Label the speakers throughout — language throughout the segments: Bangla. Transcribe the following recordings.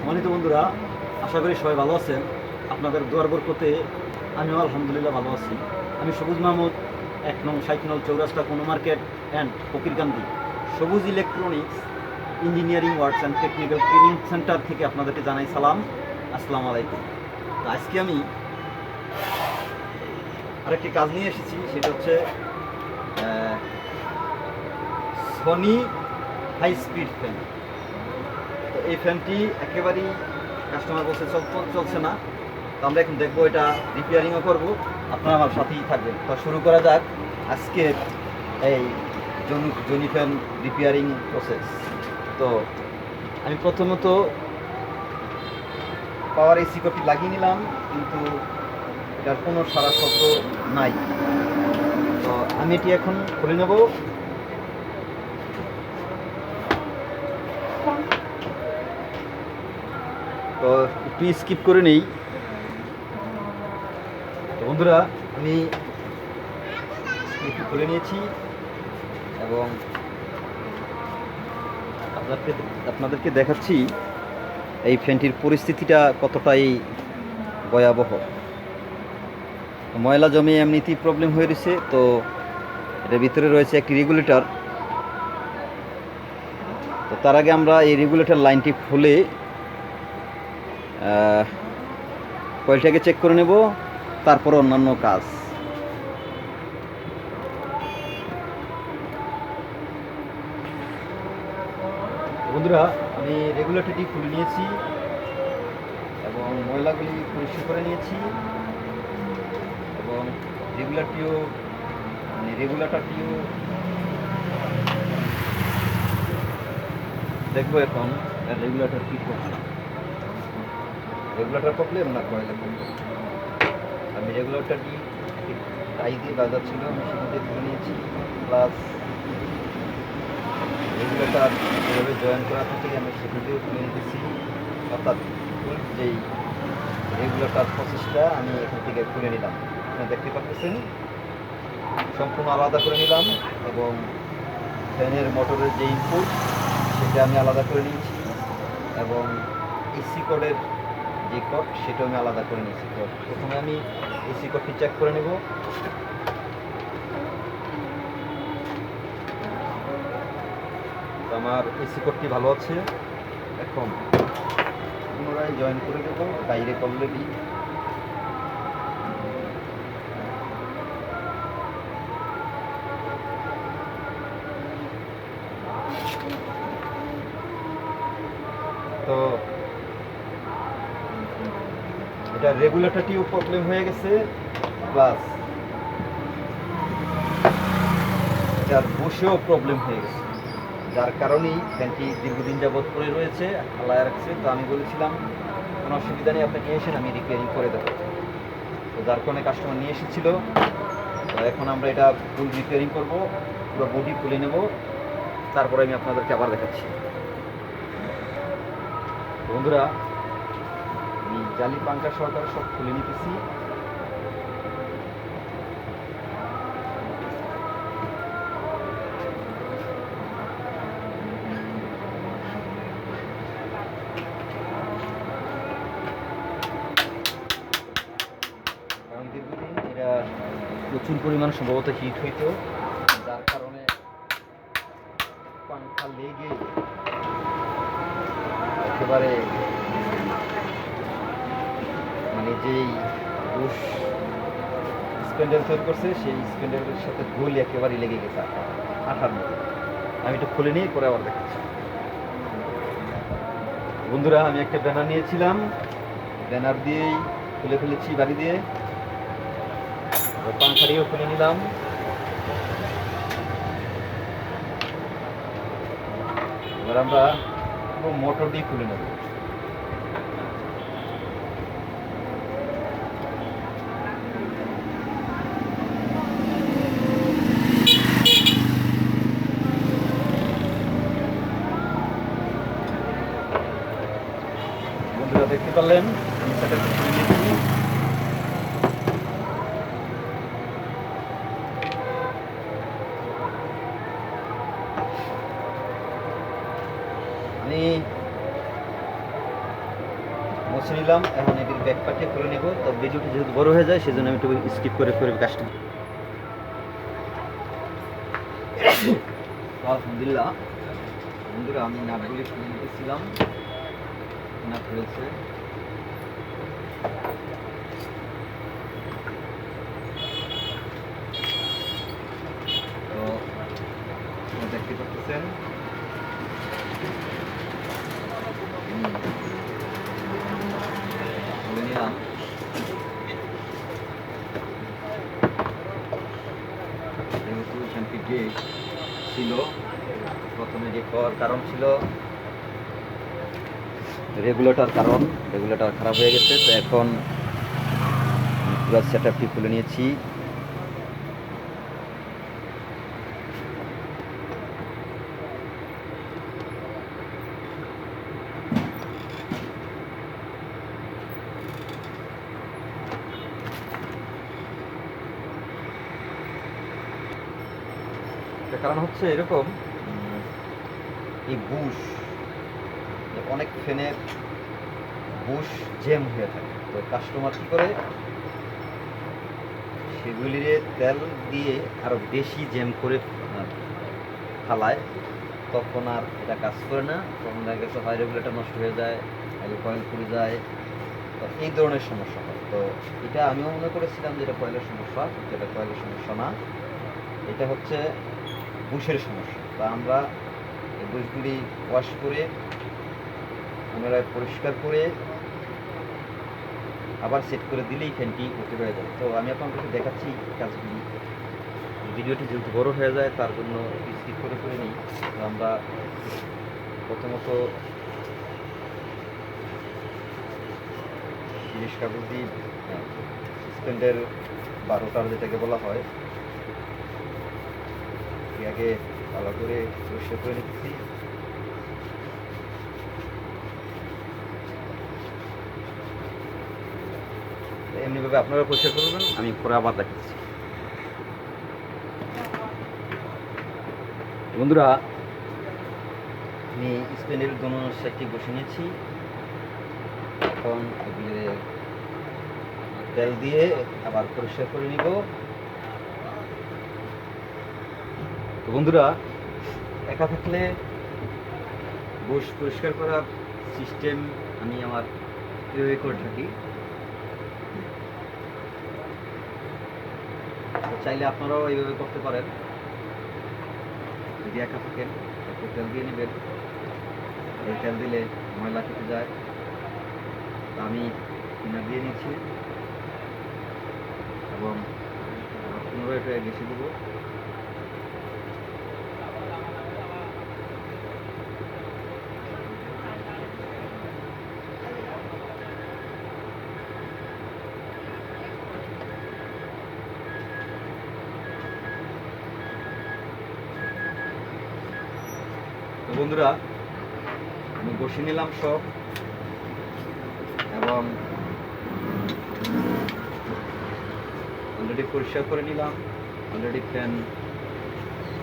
Speaker 1: সম্মানিত বন্ধুরা, আশা করি সবাই ভালো আছেন। আপনাদের দুয়ার বরকতে আমিও আলহামদুলিল্লাহ ভালো আছি। আমি সবুজ মাহমুদ, এক নং সাইকেল চৌরাস্তা কোনো market and Fakir Fakirkandi Sabuj electronics engineering works and technical training centre থেকে আপনাদেরকে জানাই সালাম। আসসালামু আলাইকুম। তো আজকে আমি আরেকটি কাজ নিয়ে এসেছি, সেটা হচ্ছে সনি হাই স্পিড ফ্যান এই ফ্যানটি একেবারেই কাস্টমার বলছে চল- চলছে না। তো আমরা এখন দেখব এটা রিপেয়ারিংও করব। আপনারা আমার সাথেই থাকবেন। তো শুরু করা যাক আজকে এই Johnny Johnny fan repairing process তো আমি প্রথমত পাওয়ার এসি কপি লাগিয়ে নিলাম, কিন্তু এটার কোনো সারা শব্দ নাই। তো আমি এটি এখন খুলে নেব। তো একটু স্কিপ করে নেই। তো বন্ধুরা, আমি একটু খুলে নিয়েছি এবং আপনাদেরকে আপনাদেরকে দেখাচ্ছি এই ফ্যানটির পরিস্থিতিটা কতটাই ভয়াবহ। ময়লা জমে এমনিতেই প্রবলেম হয়ে রয়েছে, তো এটার ভিতরে রয়েছে একটি রেগুলেটর তো তার আগে আমরা এই রেগুলেটর লাইনটি খুলে কয়েলটাকে চেক করে নেব, তারপর অন্যান্য কাজ। বন্ধুরা, আমি রেগুলেটরটি খুলে নিয়েছি এবং ময়লাগুলি পরিষ্কার করে নিয়েছি এবং রেগুলারটিও মানে রেগুলেটরটিও দেখব এখন রেগুলেটর কী করছে রেগুলেটর প্রবলেম না কয়লা প্রবলেম আমি রেগুলেটরটি টাই দিয়ে বাজার ছিল, আমি সেখান তুলে নিয়েছি। প্লাস রেগুলেটর যেভাবে জয়েন করা থাকে, আমি সেখান থেকেও তুলে নিতেছি। অর্থাৎ যেই রেগুলেটর প্রসেসটা আমি এখান থেকে খুলে নিলাম। আপনারা দেখতে পাচ্ছেন সম্পূর্ণ আলাদা করে নিলাম এবং ফ্যানের মোটরের যে ইনপুট সেটা আমি আলাদা করে নিয়েছি। এবং এসি কোডের যে কট সেটাও আমি আলাদা করে নিয়েছি কট প্রথমে আমি এসি কোডটি চেক করে নেব। আমার এসি কোডটি ভালো আছে। এখন পুনরায় জয়েন করে দেবো বাইরে অলরেডি রেগুলেটরটিও প্রবলেম হয়ে গেছে প্লাস এটার বসেও প্রবলেম হয়ে গেছে। যার কারণেই ফ্যানটি দীর্ঘদিন যাবৎ পড়ে রয়েছে হালায় রাখছে। তো আমি বলেছিলাম, কোনো অসুবিধা নেই, আপনাকে এসেন আমি রিপেয়ারিং করে দেবো। তো যার কারণে কাস্টমার নিয়ে এসেছিল। তো এখন আমরা এটা ফুল রিপেয়ারিং করব, পুরো বডি খুলে নেব। তারপরে আমি আপনাদেরকে আবার দেখাচ্ছি। বন্ধুরা জালি পাঙ্কা সহকারে সব খুলে নিতেছি। প্রচুর পরিমাণ সম্ভবত হিট হইতো, যার কারণে পাঙ্খা লেগে একেবারে স্পেন্ডেল তৈরি করছে, সেই স্পেন্ডেলের সাথে গোল একেবারে লেগে গেছে আঠার মতো। আমি একটু খুলে নিয়ে পরে আবার দেখাচ্ছি। বন্ধুরা, আমি একটা ব্যানার নিয়েছিলাম। ব্যানার দিয়েই খুলে ফেলেছি বাড়ি দিয়ে। পাংখাড়িও খুলে নিলাম। এবার আমরা মোটর দিয়ে খুলে নেব বন্ধুরা দেখতে পারলেন। আমি খুলে মুছে নিলাম, এখন এটির ব্যাক পার্টে করে নিব। তো ভিডিওটি যেহেতু বড় হয়ে যায়, সেজন্য আমি একটু স্কিপ করে করে কাজটা। আলহামদুলিল্লাহ। বন্ধুরা, আমি নাটগুলি খুলে নিতেছিলাম। নাট রয়েছে তো আপনারা দেখতে পাচ্ছেন হুম। নিলাম যেহেতু ছিল প্রথমে যে হওয়ার কারণ ছিল রেগুলেটর কারণ রেগুলেটর খারাপ হয়ে গেছে, তো এখন পুরো সেট আপটি খুলে নিয়েছি। কারণ হচ্ছে এরকম এই বুশ অনেক ফ্যানের বুশ জ্যাম হয়ে থাকে। তো কাস্টমার কী করে? সেগুলিরে তেল দিয়ে আরও বেশি জেম করে ফালায়। তখন আর এটা কাজ করে না। তখন দেখা গেছে হয় রেগুলেটার নষ্ট হয়ে যায় কয়েল পুড়ে যায়। তো এই ধরনের সমস্যা হয়। তো এটা আমিও মনে করেছিলাম যে এটা কয়েলের সমস্যা, কিন্তু এটা কয়েলের সমস্যা না। এটা হচ্ছে বুশের সমস্যা। তা আমরা এই বুশগুলি ওয়াশ করে, পুনরায় পরিষ্কার করে আবার সেট করে দিলেই ফ্যানটি ওকে হয়ে যাবে। তো আমি আপনাদেরকে দেখাচ্ছি কাজগুলি। ভিডিওটি যেহেতু বড় হয়ে যায়, তার জন্য স্কিপ করে করে নিই। তো আমরা প্রথমত জিনিস কাগজ দিয়ে স্ট্যান্ডের বা রোটার যেটাকে বলা হয় এটি আগে ভালো করে পরিষ্কার করে নিচ্ছি। এমনিভাবে আপনারা পরিষ্কার করবেন, আমি পরে আবার দেখাচ্ছি। বন্ধুরা, আমি স্পেনের দোনো সাইডটি বসে নিয়েছি। এখন তেল দিয়ে আবার পরিষ্কার করে নিব। তো বন্ধুরা, একা থাকলে বস পরিষ্কার করার সিস্টেম আমি আমার এভাবে করে থাকি। চাইলে আপনারাও এইভাবে করতে পারেন। যদি একা থাকেন, একটু তেল দিয়ে নেবেন। এই তেল দিলে ময়লা কেটে যায়। তো আমি কিনা দিয়ে নিচ্ছি। এবং পুনরায় এটা গেছে দেবো। বন্ধুরা, আমি বসে নিলাম সব। এবং অলরেডি পরিষ্কার করে নিলাম। অলরেডি ফ্যান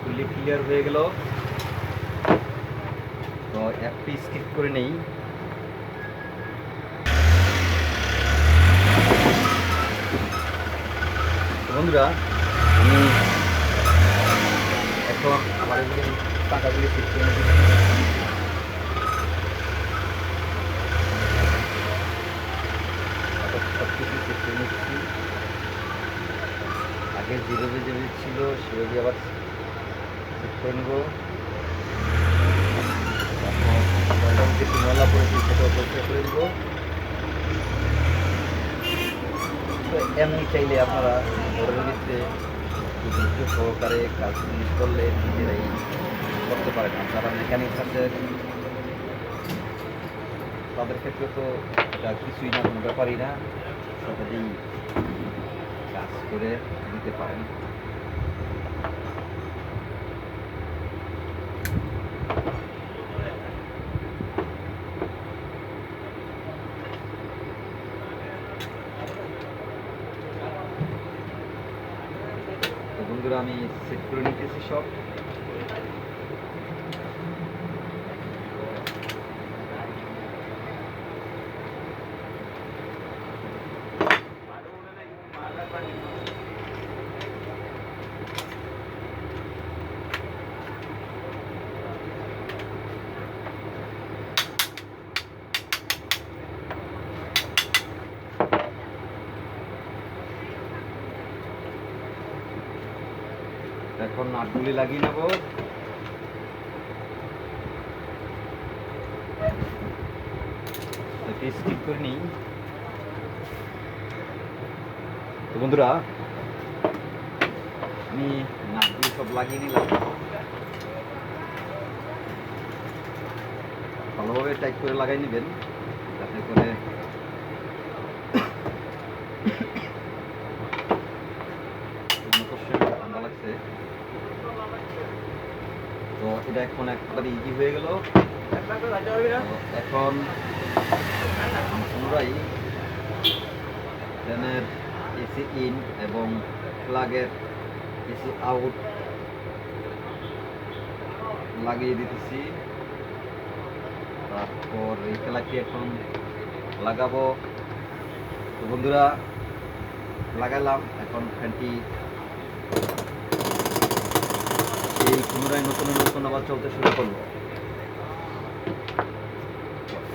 Speaker 1: ফুলি ক্লিয়ার হয়ে গেল। তো একটি স্কিপ করে নেই। বন্ধুরা, আমি এখন এগুলি টাকাগুলি ঠিক করে। সব কিছু আগে যেভাবে যেভাবে ছিল, সেভাবে আবার দেবো এমনি চাইলে আপনারা ঘরের ভিতরে সহকারে কাজ জিনিস করলে নিজেরাই করতে পারে না। যারা মেকানিক আছে তাদের ক্ষেত্রে তো এটা কিছুই না, কোনো ব্যাপারই না। সহজেই কাজ করে দিতে পারেন। আমি সেট করে নিতেছি সব এখন নাটগুলি লাগিয়ে নেব। স্কিপ করে নিই। তো বন্ধুরা, আমি নাটগুলি সব লাগিয়ে নিলাম। ভালোভাবে টাইট করে লাগাই নেবেন, যাতে করে এখন একবারে ইজি হয়ে গেল। এখন পুনরায় ফ্যানের এসি ইন এবং প্লাগের এসি আউট লাগিয়ে দিতেছি। তারপর এই খেলাটি এখন লাগাবো। বন্ধুরা, লাগালাম। এখন ফ্যানটি এই পুনরায় নতুন নতুন আবার চলতে শুরু করল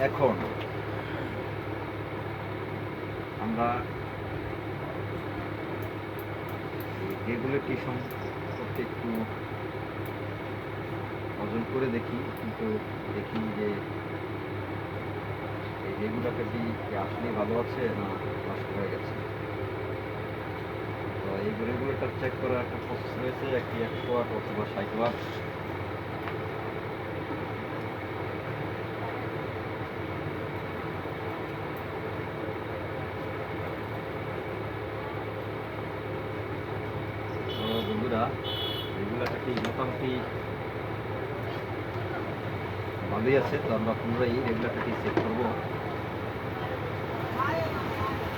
Speaker 1: এখন আমরা রেগুলেটরি সম্পর্কে একটু অর্জন করে দেখি, কিন্তু দেখি যে এই কি আসলে ভালো আছে না নষ্ট হয়ে গেছে। এই রেগুলেটর চেক করার একটা প্রসেস রয়েছে, একটি একশো ওয়াট অথবা ষাট ওয়াট বন্ধুরা, রেগুলেটরটি মোটামুটি ভালোই আছে, তো আমরা পুনরায় রেগুলেটরটি সেট করব।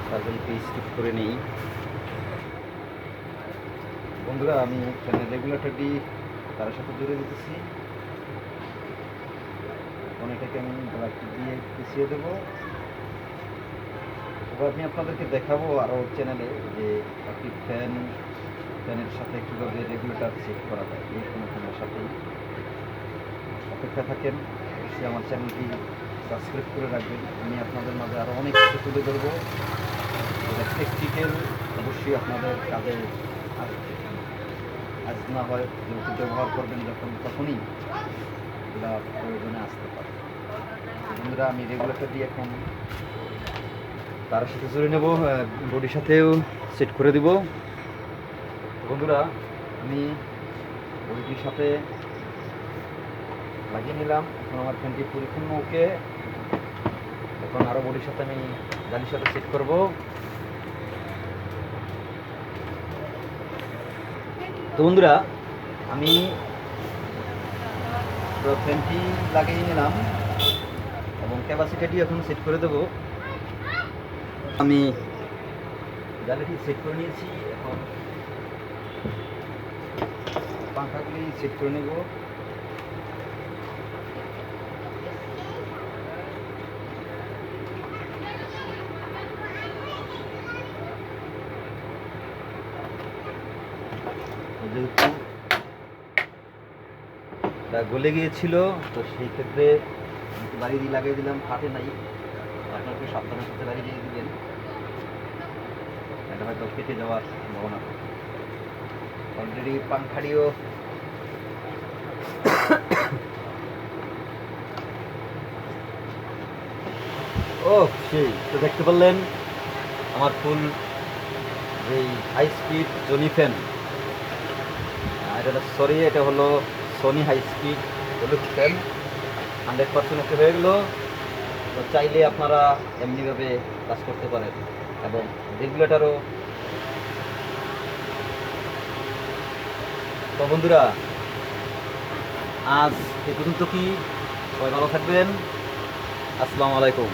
Speaker 1: তার জন্য করে নেই। বন্ধুরা, আমি এখানে রেগুলেটরটি তার সাথে জুড়ে দিতেছি। এখন এটাকে আমি ব্লাকটি দিয়ে পিছিয়ে দেবো? এবার আমি আপনাদেরকে দেখাবো আরও চ্যানেলে যে একটি ফ্যান ফ্যানের সাথে কীভাবে রেগুলেটর সেট করা যায়, এই কোনো ফ্যানের সাথেই। অপেক্ষা থাকেন, অবশ্যই আমার চ্যানেলটি সাবস্ক্রাইব করে রাখবেন। আমি আপনাদের মাঝে আরও অনেক কিছু তুলে ধরবো। যেটা প্র্যাকটিক্যাল অবশ্যই আপনাদের কাজে আসবে। না হয় যেহেতু ব্যবহার করবেন যখন, তখনই এগুলা প্রয়োজনে আসতে পারে। বন্ধুরা, আমি রেগুলেটর দিয়ে এখন তার সাথে জুড়ে নেব বডির সাথেও সেট করে দিব। বন্ধুরা, আমি বডিটির সাথে লাগিয়ে নিলাম। এখন আমার ফ্যানটি পরিপূর্ণ, ওকে। এখন আরও বডির সাথে আমি জালির সাথে সেট করব। তো বন্ধুরা, আমি ফ্যানটি লাগিয়ে নিলাম এবং ক্যাপাসিটিটি এখন সেট করে দেবো। আমি গ্যালারি সেট করে নিয়েছি, এখন পাখাগুলি সেট করে নেব। যেহেতু গলে গিয়েছিল, তো সেই ক্ষেত্রে বাড়ি দিয়ে লাগিয়ে দিলাম ফাটে নাই। আপনার একটু সাথে বাড়ি দিয়ে দিবেন। এটা হয়তো কেটে যাওয়ার সম্ভাবনা। অলরেডি পাংখাড়িও ও সেই তো দেখতে পারলেন আমার ফুল এই হাই স্পিড জনি ফ্যান এটা সরি, এটা হলো সোনি হাই স্পিড হলুদ ফ্যান হান্ড্রেড পার্সেন্ট হয়ে গেলো। তো চাইলে আপনারা এমনিভাবে কাজ করতে পারেন। এবং রেগুলেটারও তো বন্ধুরা, আজ এ পর্যন্ত কি? সবাই ভালো থাকবেন। আসসালামু আলাইকুম।